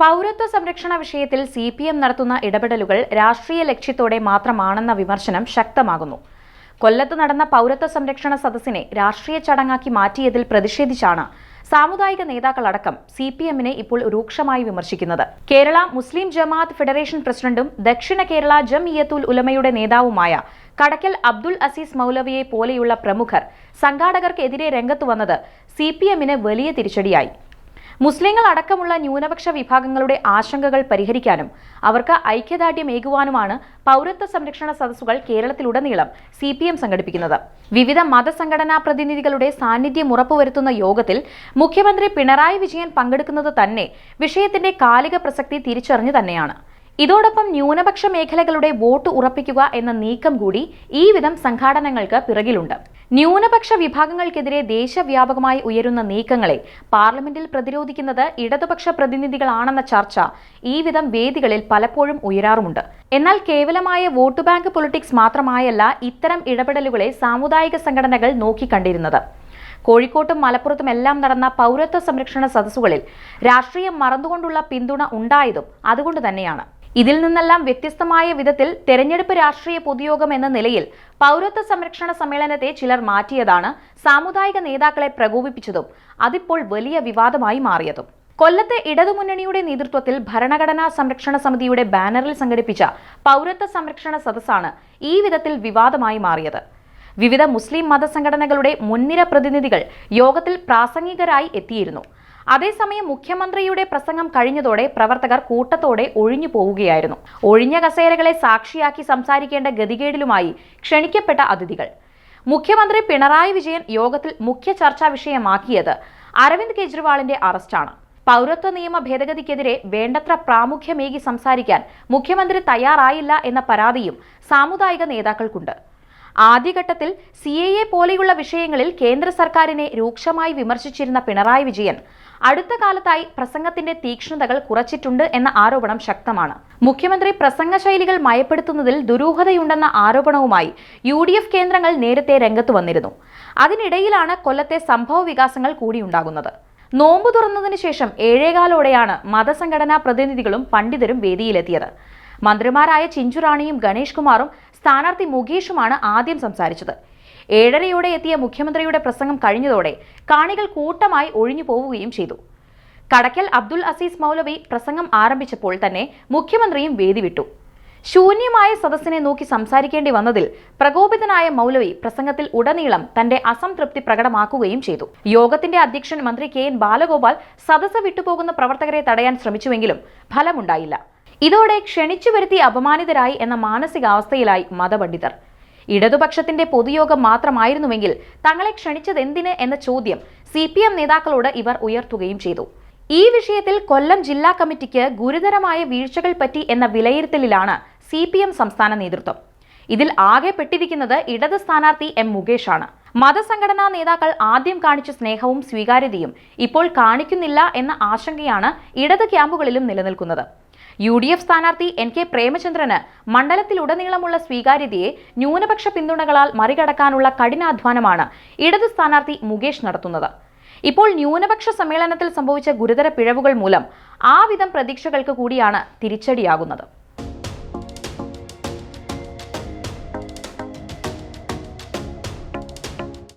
പൗരത്വ സംരക്ഷണ വിഷയത്തിൽ സി പി എം നടത്തുന്ന ഇടപെടലുകൾ രാഷ്ട്രീയ ലക്ഷ്യത്തോടെ മാത്രമാണെന്ന വിമർശനം ശക്തമാകുന്നു. കൊല്ലത്ത് നടന്ന പൗരത്വ സംരക്ഷണ സദസ്സിനെ രാഷ്ട്രീയ ചടങ്ങാക്കി മാറ്റിയതിൽ പ്രതിഷേധിച്ചാണ് സാമുദായിക നേതാക്കളടക്കം സി പി എമ്മിനെ ഇപ്പോൾ രൂക്ഷമായി വിമർശിക്കുന്നത്. കേരള മുസ്ലിം ജമാഅത്ത് ഫെഡറേഷൻ പ്രസിഡന്റും ദക്ഷിണ കേരള ജംഇയത്തുൽ ഉലമയുടെ നേതാവുമായ കടക്കൽ അബ്ദുൽ അസീസ് മൗലവിയെ പോലെയുള്ള പ്രമുഖർ സംഘാടകർക്കെതിരെ രംഗത്തു വന്നത് സി പി എമ്മിന് വലിയ തിരിച്ചടിയായി. മുസ്ലിങ്ങൾ അടക്കമുള്ള ന്യൂനപക്ഷ വിഭാഗങ്ങളുടെ ആശങ്കകൾ പരിഹരിക്കാനും അവർക്ക് ഐക്യദാർഢ്യമേകുവാനുമാണ് പൗരത്വ സംരക്ഷണ സദസ്സുകൾ കേരളത്തിലുടനീളം സി പി എം സംഘടിപ്പിക്കുന്നത്. വിവിധ മതസംഘടനാ പ്രതിനിധികളുടെ സാന്നിധ്യം ഉറപ്പുവരുത്തുന്ന യോഗത്തിൽ മുഖ്യമന്ത്രി പിണറായി വിജയൻ പങ്കെടുക്കുന്നത് തന്നെ വിഷയത്തിന്റെ കാലിക പ്രസക്തി തിരിച്ചറിഞ്ഞു തന്നെയാണ്. ഇതോടൊപ്പം ന്യൂനപക്ഷ മേഖലകളുടെ വോട്ട് ഉറപ്പിക്കുക എന്ന നീക്കം കൂടി ഈ വിധം സംഘാടനങ്ങൾക്ക് പിറകിലുണ്ട്. ന്യൂനപക്ഷ വിഭാഗങ്ങൾക്കെതിരെ ദേശവ്യാപകമായി ഉയരുന്ന നീക്കങ്ങളെ പാർലമെന്റിൽ പ്രതിരോധിക്കുന്നത് ഇടതുപക്ഷ പ്രതിനിധികളാണെന്ന ചർച്ച ഈ വിധം വേദികളിൽ പലപ്പോഴും ഉയരാറുമുണ്ട്. എന്നാൽ കേവലമായ വോട്ട് ബാങ്ക് പൊളിറ്റിക്സ് മാത്രമായല്ല ഇത്തരം ഇടപെടലുകളെ സാമുദായിക സംഘടനകൾ നോക്കിക്കണ്ടിരുന്നത്. കോഴിക്കോട്ടും മലപ്പുറത്തും എല്ലാം നടന്ന പൗരത്വ സംരക്ഷണ സദസ്സുകളിൽ രാഷ്ട്രീയം മറന്നുകൊണ്ടുള്ള പിന്തുണ ഉണ്ടായതും അതുകൊണ്ട് തന്നെയാണ്. ഇതിൽ നിന്നെല്ലാം വ്യത്യസ്തമായ വിധത്തിൽ തെരഞ്ഞെടുപ്പ് രാഷ്ട്രീയ പൊതുയോഗം എന്ന നിലയിൽ പൗരത്വ സംരക്ഷണ സമ്മേളനത്തെ ചിലർ മാറ്റിയതാണ് സാമുദായിക നേതാക്കളെ പ്രകോപിപ്പിച്ചതും അതിപ്പോൾ വലിയ വിവാദമായി മാറിയതും. കൊല്ലത്തെ ഇടതുമുന്നണിയുടെ നേതൃത്വത്തിൽ ഭരണഘടനാ സംരക്ഷണ സമിതിയുടെ ബാനറിൽ സംഘടിപ്പിച്ച പൗരത്വ സംരക്ഷണ സദസ്സാണ് ഈ വിധത്തിൽ വിവാദമായി മാറിയത്. വിവിധ മുസ്ലിം മതസംഘടനകളുടെ മുൻനിര പ്രതിനിധികൾ യോഗത്തിൽ പ്രാസംഗികരായി എത്തിയിരുന്നു. അതേസമയം മുഖ്യമന്ത്രിയുടെ പ്രസംഗം കഴിഞ്ഞതോടെ പ്രവർത്തകർ കൂട്ടത്തോടെ ഒഴിഞ്ഞു പോവുകയായിരുന്നു. ഒഴിഞ്ഞ കസേരകളെ സാക്ഷിയാക്കി സംസാരിക്കേണ്ട ഗതികേടിലുമായി ക്ഷണിക്കപ്പെട്ട അതിഥികൾ. മുഖ്യമന്ത്രി പിണറായി വിജയൻ യോഗത്തിൽ മുഖ്യ ചർച്ചാ വിഷയമാക്കിയത് അരവിന്ദ് കെജ്രിവാളിന്റെ അറസ്റ്റാണ് പൗരത്വ നിയമ ഭേദഗതിക്കെതിരെ വേണ്ടത്ര പ്രാമുഖ്യമേകി സംസാരിക്കാൻ മുഖ്യമന്ത്രി തയ്യാറായില്ല എന്ന പരാതിയും സാമുദായിക നേതാക്കൾക്കുണ്ട്. ആദ്യഘട്ടത്തിൽ സി എ എ പോലെയുള്ള വിഷയങ്ങളിൽ കേന്ദ്ര സർക്കാരിനെ രൂക്ഷമായി വിമർശിച്ചിരുന്ന പിണറായി വിജയൻ. അടുത്ത കാലത്തായി പ്രസംഗത്തിന്റെ തീക്ഷ്ണതകൾ കുറച്ചിട്ടുണ്ട് എന്ന ആരോപണം ശക്തമാണ്. മുഖ്യമന്ത്രി പ്രസംഗ ശൈലികൾ മയപ്പെടുത്തുന്നതിൽ ദുരൂഹതയുണ്ടെന്ന ആരോപണവുമായി യു ഡി എഫ് കേന്ദ്രങ്ങൾ നേരത്തെ രംഗത്ത് വന്നിരുന്നു. അതിനിടയിലാണ് കൊല്ലത്തെ സംഭവ വികാസങ്ങൾ കൂടിയുണ്ടാകുന്നത് നോമ്പ് തുറന്നതിനു ശേഷം ഏഴേകാലോടെയാണ് മതസംഘടനാ പ്രതിനിധികളും പണ്ഡിതരും വേദിയിലെത്തിയത്. മന്ത്രിമാരായ ചിഞ്ചുറാണിയും ഗണേഷ് കുമാറും സ്ഥാനാർത്ഥി മുകേഷുമാണ് ആദ്യം സംസാരിച്ചത്. ഏഴരയോടെ എത്തിയ മുഖ്യമന്ത്രിയുടെ പ്രസംഗം കഴിഞ്ഞതോടെ കാണികൾ കൂട്ടമായി ഒഴിഞ്ഞു പോവുകയും ചെയ്തു. കടക്കൽ അബ്ദുൽ അസീസ് മൗലവി പ്രസംഗം ആരംഭിച്ചപ്പോൾ തന്നെ മുഖ്യമന്ത്രിയും വേദി വിട്ടു ശൂന്യമായ സദസ്സിനെ നോക്കി സംസാരിക്കേണ്ടി വന്നതിൽ പ്രകോപിതനായ മൗലവി പ്രസംഗത്തിൽ ഉടനീളം തന്റെ അസംതൃപ്തി പ്രകടമാക്കുകയും ചെയ്തു. യോഗത്തിന്റെ അധ്യക്ഷൻ മന്ത്രി കെ എൻ ബാലഗോപാൽ സദസ്സ് വിട്ടുപോകുന്ന പ്രവർത്തകരെ തടയാൻ ശ്രമിച്ചുവെങ്കിലും ഫലമുണ്ടായില്ല. ഇതോടെ ക്ഷണിച്ചു വരുത്തി അപമാനിതരായി എന്ന മാനസികാവസ്ഥയിലായി മതപണ്ഡിതർ. ഇടതുപക്ഷത്തിന്റെ പൊതുയോഗം മാത്രമായിരുന്നുവെങ്കിൽ തങ്ങളെ ക്ഷണിച്ചത് എന്തിന് എന്ന ചോദ്യം സി പി എം നേതാക്കളോട് ഇവർ ഉയർത്തുകയും ചെയ്തു. ഈ വിഷയത്തിൽ കൊല്ലം ജില്ലാ കമ്മിറ്റിക്ക് ഗുരുതരമായ വീഴ്ചകൾ പറ്റി എന്ന വിലയിരുത്തലിലാണ് സി പി എം സംസ്ഥാന നേതൃത്വം. ഇതിൽ ആകെ പെട്ടിരിക്കുന്നത് ഇടത് സ്ഥാനാർത്ഥി എം മുകേഷാണ്. മതസംഘടനാ നേതാക്കൾ ആദ്യം കാണിച്ച സ്നേഹവും സ്വീകാര്യതയും ഇപ്പോൾ കാണിക്കുന്നില്ല എന്ന ആശങ്കയാണ് ഇടത് ക്യാമ്പുകളിലും നിലനിൽക്കുന്നത്. യു ഡി എഫ് സ്ഥാനാർത്ഥി എൻ കെ പ്രേമചന്ദ്രന് മണ്ഡലത്തിലുടനീളമുള്ള സ്വീകാര്യതയെ ന്യൂനപക്ഷ പിന്തുണകളാൽ മറികടക്കാനുള്ള കഠിനാധ്വാനമാണ് ഇടത് സ്ഥാനാർത്ഥി മുകേഷ് നടത്തുന്നത്. ഇപ്പോൾ ന്യൂനപക്ഷ സമ്മേളനത്തിൽ സംഭവിച്ച ഗുരുതര പിഴവുകൾ മൂലം ആ വിധം പ്രതീക്ഷകൾക്ക് കൂടിയാണ് തിരിച്ചടിയാകുന്നത്.